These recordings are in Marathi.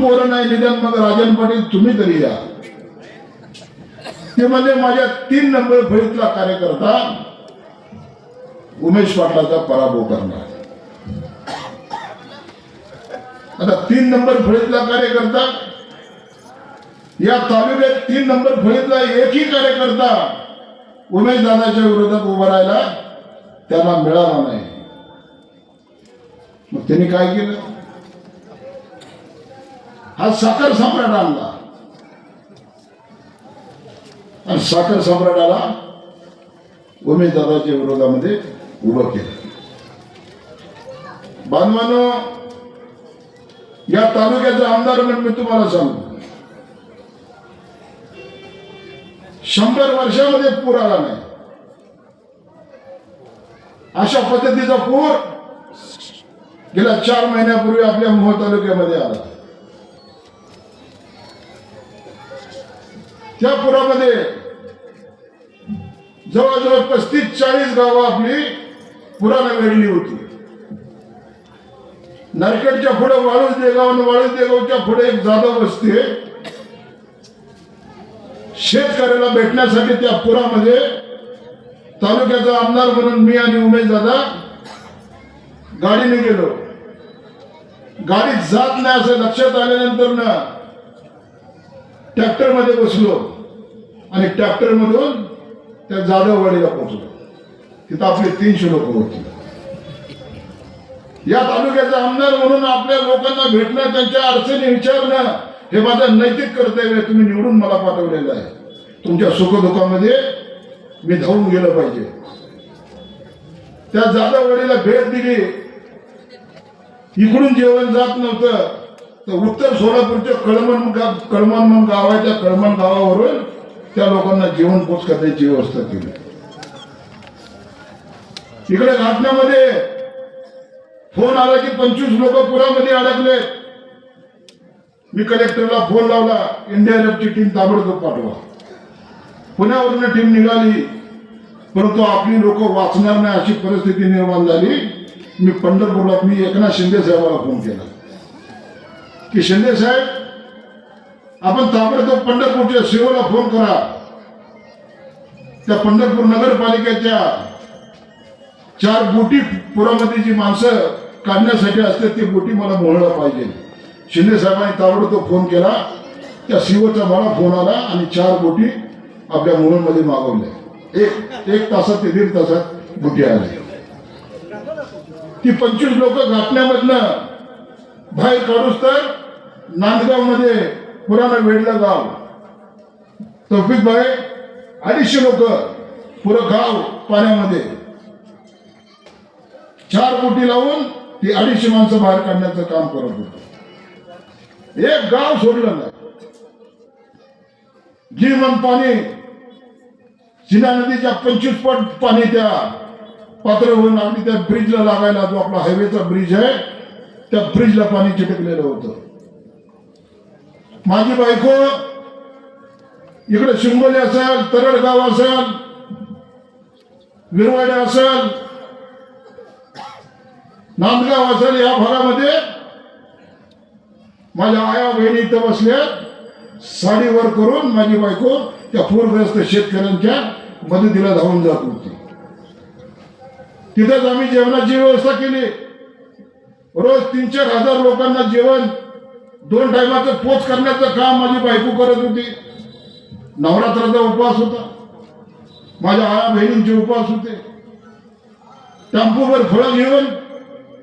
पोरं नाही निदान मग राजन पाटील तुम्ही तरी या. ते म्हणजे माझ्या तीन नंबर फळीतला कार्यकर्ता उमेश पाटलाचा पराभव करणार. आता तीन नंबर फळीतला कार्यकर्ता या तालुक्यात तीन नंबर फळीतला एकही कार्यकर्ता उमेश दादाच्या विरोधात उभा राहिला त्यांना मिळाला नाही. मग त्यांनी काय केलं? हा साखर सम्राट आणला. आणि साखर सम्राटाला उमेदवाराच्या विरोधामध्ये उभं केलं. बांधवानो या तालुक्याचा आमदार म्हणून मी तुम्हाला सांगतो. शंभर वर्षामध्ये पूर आला नाही. अशा पद्धतीचा पूर गेल्या चार महिन्यापूर्वी आपल्या मोह तालुक्यामध्ये आला. त्या पुरामध्ये जवळजवळ पस्तीस चाळीस गावं आपली पुरानं वेढली होती. नरखेडच्या पुढे वाळूस देगाव आणि वाळूस देगावच्या पुढे एक जाधव वस्ती आहे शेतकऱ्याला भेटण्यासाठी त्या पुरामध्ये तालुक्याचा आमदार म्हणून मी आणि उमेश दादा गाडीने गेलो. गाडीत जात नाही असं लक्षात आल्यानंतर ना ट्रॅक्टरमध्ये बसलो आणि ट्रॅक्टरमधून त्या जाधववाडीला पोहोचलो. तिथं आपले तीनशे लोक होती. या तालुक्याचा आमदार म्हणून आपल्या लोकांना भेटणं त्यांच्या अडचणी विचारणं हे माझं नैतिक कर्तव्य आहे. तुम्ही निवडून मला पाठवलेलं आहे. तुमच्या सुखदुःखामध्ये मी धावून गेलं पाहिजे. त्या जाधववाडीला भेट दिली. इकडून जेवण जात नव्हतं. तर उत्तर सोलापूरच्या कळमन कळमन म्हणून गाव कळमण कळमन गावावरून त्या लोकांना जेवण पोच करण्याची व्यवस्था केली. इकडे घाटण्यामध्ये फोन आला की पंचवीस लोक पुरामध्ये अडकले. मी कलेक्टरला फोन लावला इंडिया एफची टीम ताबडतोब पाठवा. पुण्यावरून टीम निघाली परंतु आपली लोक वाचणार नाही अशी परिस्थिती निर्माण झाली. मी पंढरपूरला मी एकनाथ शिंदे साहेबाला फोन केला. की शिंदे साहेब आपण ताबडतोब पंढरपूरच्या सेवेला फोन करा. त्या पंढरपूर नगरपालिकेच्या चार बोटी पुरामध्ये जी माणसं काढण्यासाठी असते ती बोटी मला मोहळला पाहिजे. शिंदे साहेबांनी ताबडतोब फोन केला. त्या शिवचा मला फोन आला आणि चार बोटी आपल्या मुलांमध्ये मागवल्या. एक एक तासात ते दीड तासात बोटी आल्या. ती पंचवीस लोक घाटण्यामधनं भाई काढूस तर नांदगावमध्ये पुराण वेडलं गाव. तौफिक भाई अडीचशे लोक पुरं गाव पाण्यामध्ये. चार कोटी लावून ती अडीचशे माणसं बाहेर काढण्याचं काम करत होत. एक गाव सोडलं नाही. जीवन पाणी सिना नदीच्या पंचवीस पट पाणी त्या पात्रावरून अगदी त्या ब्रिजला लागायला जो आपला हायवेचा ब्रिज आहे त्या फ्रीजला पाणी चिटकलेलं होतं. माझी बायको इकडे शिंगोली असेल तरडगाव असेल विरवाडे असेल नांदगाव असेल या भागामध्ये माझ्या आया बहिणी इथं बसल्या साडीवर करून माझी बायको त्या पूरग्रस्त शेतकऱ्यांच्या मदतीला धावून जात होती. तिथेच आम्ही जेवणाची व्यवस्था केली. रोज तीन चार हजार लोकांना जेवण दोन टायमाचं पोच करण्याचं काम माझी बायको करत होती. नवरात्राचा उपवास होता. माझ्या आया बहिणींचे उपवास होते. टॅम्पोवर फळं घेऊन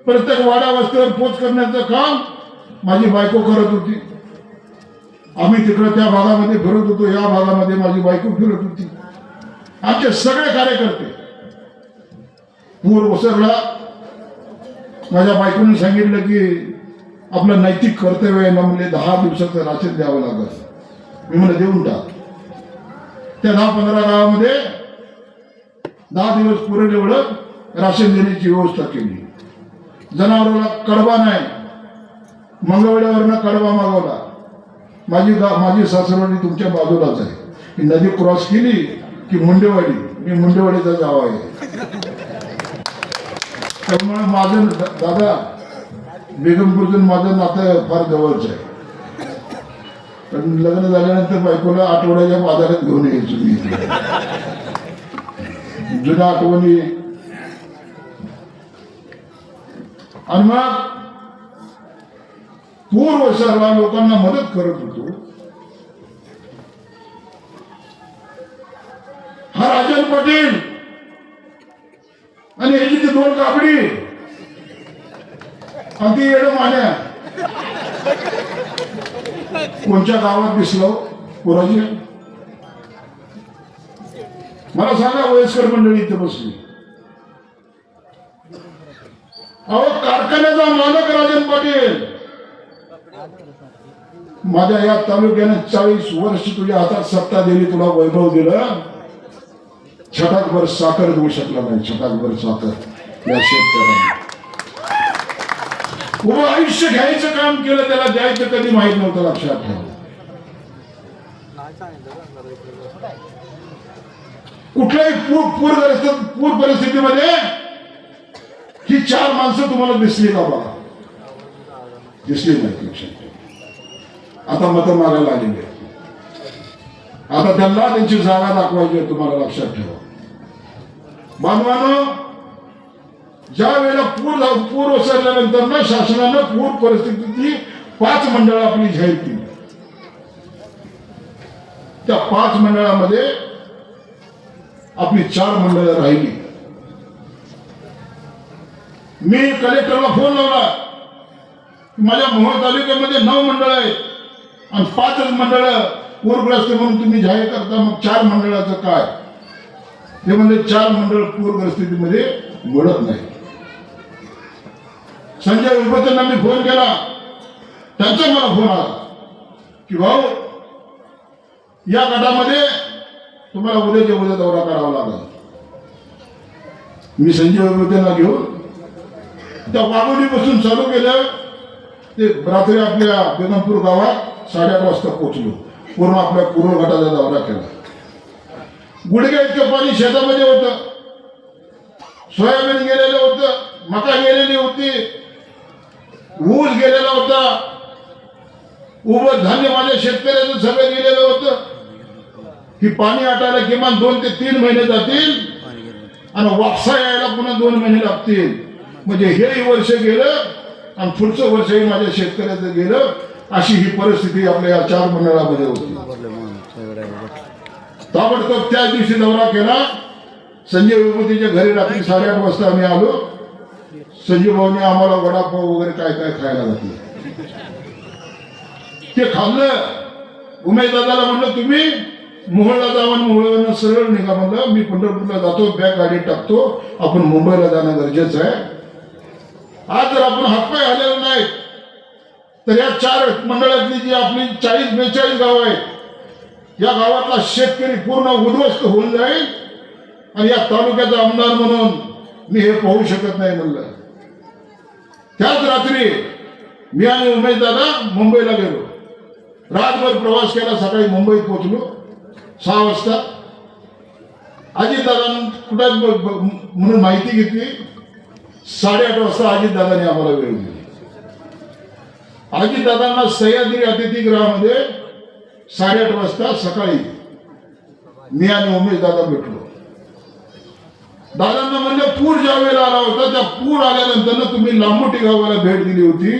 प्रत्येक वाड्या वस्तीवर पोच करण्याचं काम माझी बायको करत होती. आम्ही तिकडं त्या भागामध्ये फिरत होतो या भागामध्ये माझी बायको फिरत होती. आमचे सगळे कार्यकर्ते पूर ओसरला माझ्या बायकोने सांगितलं की आपलं नैतिक कर्तव्य आहे ना म्हणजे दहा दिवसाचं राशन द्यावं लागत मी म्हणलं देऊन टाक. त्या दहा पंधरा गावामध्ये दहा दिवस पुरेल एवढं राशन देण्याची व्यवस्था केली. जनावराला कडबा नाही. मंगळवेड्यावरनं कडवा मागवला. माझी गा माझी सासरवाडी तुमच्या बाजूलाच आहे. नदी क्रॉस केली की मुंडेवाडी. मी मुंडेवाडीचा गाव आहे. त्यामुळे माझं दादा बेगमपूरचं माझं नातं फार जवळचं आहे. पण लग्न झाल्यानंतर बायकोला आठवड्याच्या बाजारात घेऊन यायचो मी जुन्या आठवणी. आणि मग पूर्व सर्व लोकांना मदत करत होतो. हा राजन पाटील दोन कापडी आणि ती येडं मान्या कोणत्या गावात दिसलो? पोराजी मला सांगा वयस्कर मंडळी इथे बसली. अहो कारखान्याचा मालक राजन पाटील. माझ्या या तालुक्याने चाळीस वर्ष तुझ्या हातात सत्ता दिली तुला वैभव दिलं. छटाकभर साखर देऊ शकला नाही छटाकभर साखर. या आयुष्य घ्यायचं काम केलं त्याला द्यायचं कधी माहीत नव्हतं लक्षात ठेवा. कुठल्याही पूर पूर पूर परिस्थितीमध्ये ही चार माणसं तुम्हाला दिसली का बघा? दिसली नाही लक्षात आता मत मागायला आलेली आहे आता त्यांना त्यांची जागा दाखवायची तुम्हाला लक्षात ठेवा. मानवानं ज्या वेळेला पूर पूर ओसरल्यानंतर ना शासनानं पूर परिस्थितीची पाच मंडळ आपली जाहीर केली. त्या पाच मंडळामध्ये आपली चार मंडळ राहिली. मी कलेक्टरला फोन लावला माझ्या मोहोळ तालुक्यामध्ये नऊ मंडळ आहेत. आणि पाचच मंडळ पूरग्रस्त म्हणून तुम्ही जाहीर करता मग चार मंडळाचं काय? ते म्हणजे चार मंडळ पूरग्रस्तीमध्ये घडत नाही. संजय विभूतींना मी फोन केला. त्यांचा मला फोन आला. की भाऊ या गटामध्ये तुम्हाला उद्याच्या उद्या दौरा करावा लागला. मी संजय विभूतींना घेऊन त्या वाघोलीपासून चालू केलं. ते रात्री आपल्या बेगमपूर गावात साडेआठ वाजता पोहोचलो. पूर्ण आपल्या पूर्व गटाचा दौरा केला. गुडघे इतकं पाणी शेतामध्ये होतं. सोयाबीन गेलेलं होतं. मका गेलेली होती. ऊस गेलेला होता. उभं धान्य माझ्या शेतकऱ्याचं सगळं गेलेलं होतं. की पाणी आटायला किमान दोन ते तीन महिने जातील. आणि वापसा यायला पुन्हा दोन महिने लागतील. म्हणजे हेही वर्ष गेलं आणि पुढचं वर्षही माझ्या शेतकऱ्याचं गेलं. अशी ही परिस्थिती आपल्या या चार मंडळामध्ये होती. ताबडतोब त्याच दिवशी दौरा केला. संजय विभूतीच्या घरी रात्री साडेआठ वाजता आम्ही आलो. संजय भाऊने आम्हाला वडापाव वगैरे काय काय खायला घातलं. ते खाल्लं. उमेश दादाला म्हणलं तुम्ही मोहळला जावा आणि सरळ निघा म्हणलं. मी पंढरपूरला जातो बॅग गाडीत टाकतो. आपण मुंबईला जाणं गरजेचं आहे. आज जर आपण हातपाय आलेला नाही तर या चार मंडळातली जी आपली चाळीस बेचाळीस गाव आहेत या गावातला शेतकरी पूर्ण उद्ध्वस्त होऊन जाईल आणि या तालुक्याचा आमदार म्हणून मी हे पाहू शकत नाही म्हणलं. त्याच रात्री मी आणि उमेश दादा मुंबईला गेलो. रातभर प्रवास केला सकाळी मुंबईत पोहोचलो सहा वाजता. अजितदादांनी कुठं म्हणून माहिती घेतली साडेआठ वाजता अजितदादांनी आम्हाला वेळ दिली. अजितदादांना सह्याद्री अतिथीगृहामध्ये साडेआठ वाजता सकाळी मी आणि उमेश दादा भेटलो. दादांना म्हणजे पूर ज्या वेळेला आला होता त्या पूर आल्यानंतर तुम्ही लांबोटी गावाला भेट दिली होती.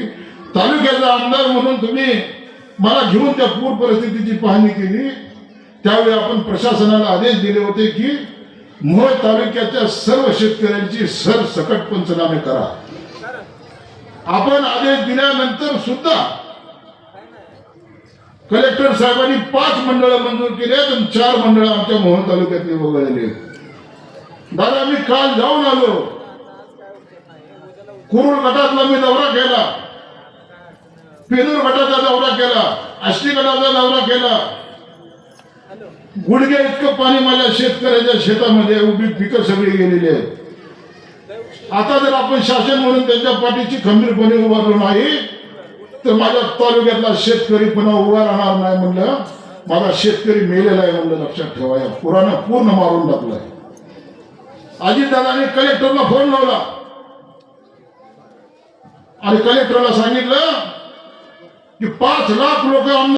तालुक्याचा आमदार म्हणून तुम्ही मला घेऊन त्या पूर परिस्थितीची पाहणी केली. त्यावेळी आपण प्रशासनाला आदेश दिले होते की मोहोळ तालुक्याच्या सर्व शेतकऱ्यांची सरसकट पंचनामे करा. आपण आदेश दिल्यानंतर सुद्धा कलेक्टर साहेबांनी पाच मंडळं मंजूर केली आहेत आणि चार मंडळं आमच्या मोहोळ तालुक्यातली वगळलेली आहेत. दादा मी काल जाऊन आलो. कुरुळ गटातला मी दौरा केला. पेनूर गटाचा दौरा केला. आष्टी गटाचा दौरा केला. गुडघे इतकं पाणी माझ्या शेतकऱ्याच्या शेतामध्ये उभी पिकं सगळी गेलेली आहेत. आता जर आपण शासन म्हणून त्यांच्या पाठीची खंबीरपणे उभारलो नाही तर माझ्या तालुक्यातला शेतकरी पुन्हा उभा राहणार नाही म्हणलं. माझा शेतकरी मेलेला आहे म्हणलं लक्षात ठेवा. या पुरानं पूर्ण मारून टाकलाय. अजितदादाने कलेक्टरला फोन लावला. आणि कलेक्टरला सांगितलं की पाच लाख लोक